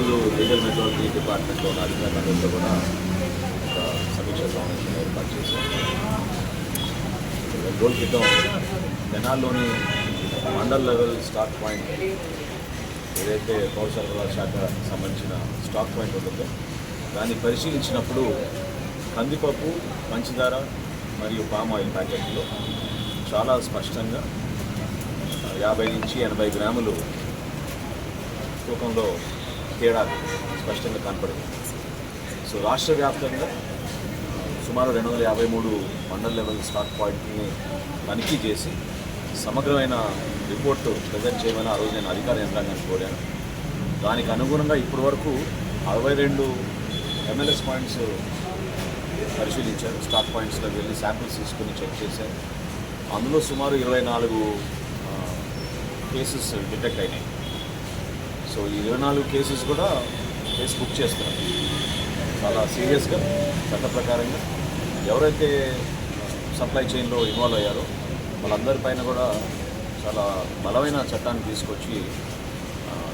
ఈరోజు legal metrology డిపార్ట్మెంట్లో ఉన్న అధికారులందరితో కూడా ఒక సమీక్ష సమావేశం ఏర్పాటు చేశాం రెండు రోజుల క్రితం జనాల్లోని మండల్ లెవెల్ స్టాక్ పాయింట్ ఏదైతే పౌర సరఫరా శాఖ సంబంధించిన స్టాక్ పాయింట్ ఉంటుందో దాన్ని పరిశీలించినప్పుడు కందిపప్పు పంచదార మరియు పామ్ ఆయిల్ ప్యాకెట్లో చాలా స్పష్టంగా యాభై నుంచి ఎనభై గ్రాములు తూకంలో తేడా స్పష్టంగా కనపడింది. సో రాష్ట్ర వ్యాప్తంగా సుమారు రెండు వందల యాభై మూడు మండల్ లెవెల్ స్టాక్ పాయింట్ని తనిఖీ చేసి సమగ్రమైన రిపోర్టు ప్రజెంట్ చేయమని ఆ రోజు నేను అధికార యంత్రాంగాన్ని కోరాను. దానికి అనుగుణంగా ఇప్పటి వరకు అరవై రెండు ఎంఎల్ఎస్ పాయింట్స్ పరిశీలించారు. స్టాక్ పాయింట్స్లోకి వెళ్ళి శాంపిల్స్ తీసుకుని చెక్ చేశారు. అందులో సుమారు ఇరవై నాలుగు కేసెస్ డిటెక్ట్ అయినాయి. సో ఈ ఇరవై నాలుగు కేసెస్ కూడా కేసు బుక్ చేస్తారు చాలా సీరియస్గా చట్ట ప్రకారంగా ఎవరైతే సప్లై చైన్లో ఇన్వాల్వ్ అయ్యారో వాళ్ళందరిపైన కూడా చాలా బలమైన చట్టాన్ని తీసుకొచ్చి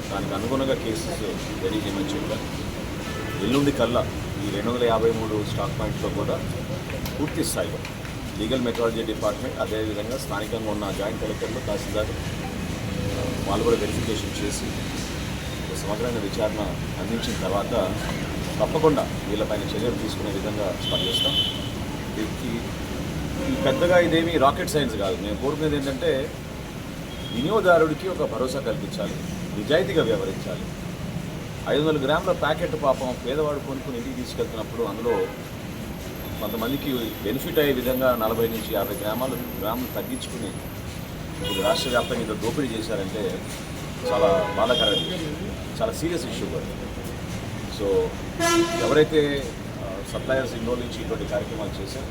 దానికి అనుగుణంగా కేసెస్ రెడీ చేయమని చెప్పారు. ఎల్లుండి కల్లా ఈ రెండు వందల యాభై మూడు స్టాక్ పాయింట్లో కూడా పూర్తి స్థాయిలో లీగల్ మెట్రాలజీ డిపార్ట్మెంట్ అదేవిధంగా స్థానికంగా ఉన్న జాయింట్ కలెక్టర్లు తహసీల్దార్ వాళ్ళు కూడా వెరిఫికేషన్ చేసి సమగ్రమైన విచారణ అందించిన తర్వాత తప్పకుండా వీళ్ళపైన చర్యలు తీసుకునే విధంగా స్పందిస్తాం. దీనికి పెద్దగా ఇదేమి రాకెట్ సైన్స్ కాదు. నేను కోరుకునేది ఏంటంటే వినియోగదారుడికి ఒక భరోసా కల్పించాలి నిజాయితీగా వ్యవహరించాలి. ఐదు వందల గ్రాముల ప్యాకెట్ పాపం పేదవాడు కొనుక్కుని ఇంటికి తీసుకెళ్తున్నప్పుడు అందులో కొంతమందికి బెనిఫిట్ అయ్యే విధంగా నలభై నుంచి యాభై గ్రామాలు గ్రాములు తగ్గించుకుని ఇది రాష్ట్ర వ్యాప్తంగా ఇంత దోపిడీ చేశారంటే చాలా బాధాకరమైన చాలా సీరియస్ ఇష్యూ కూడా. సో ఎవరైతే సప్లయర్స్ ఇన్వాల్వ్ నుంచి ఇటువంటి కార్యక్రమాలు చేశారో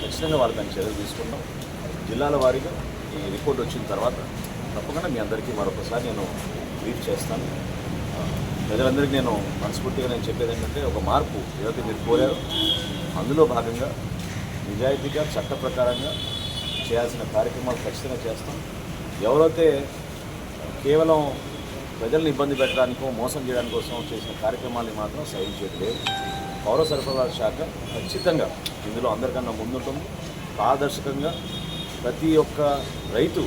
ఖచ్చితంగా వారు దాన్ని చర్యలు తీసుకుంటాం. జిల్లాల వారీగా ఈ రిపోర్ట్ వచ్చిన తర్వాత తప్పకుండా మీ అందరికీ మరొకసారి నేను బ్రీఫ్ చేస్తాను. ప్రజలందరికీ నేను మనస్ఫూర్తిగా నేను చెప్పేది ఏంటంటే ఒక మార్పు ఏదైతే మీరు కోరారో అందులో భాగంగా నిజాయితీగా చట్ట ప్రకారంగా చేయాల్సిన కార్యక్రమాలు ఖచ్చితంగా చేస్తాం. ఎవరైతే కేవలం ప్రజల్ని ఇబ్బంది పెట్టడానికో మోసం చేయడానికి కోసం చేసిన కార్యక్రమాన్ని మాత్రం సహించేది లేదు పౌర సరఫరాల శాఖ ఖచ్చితంగా ఇందులో అందరికన్నా ముందుంటుంది. పారదర్శకంగా ప్రతి ఒక్క రైతు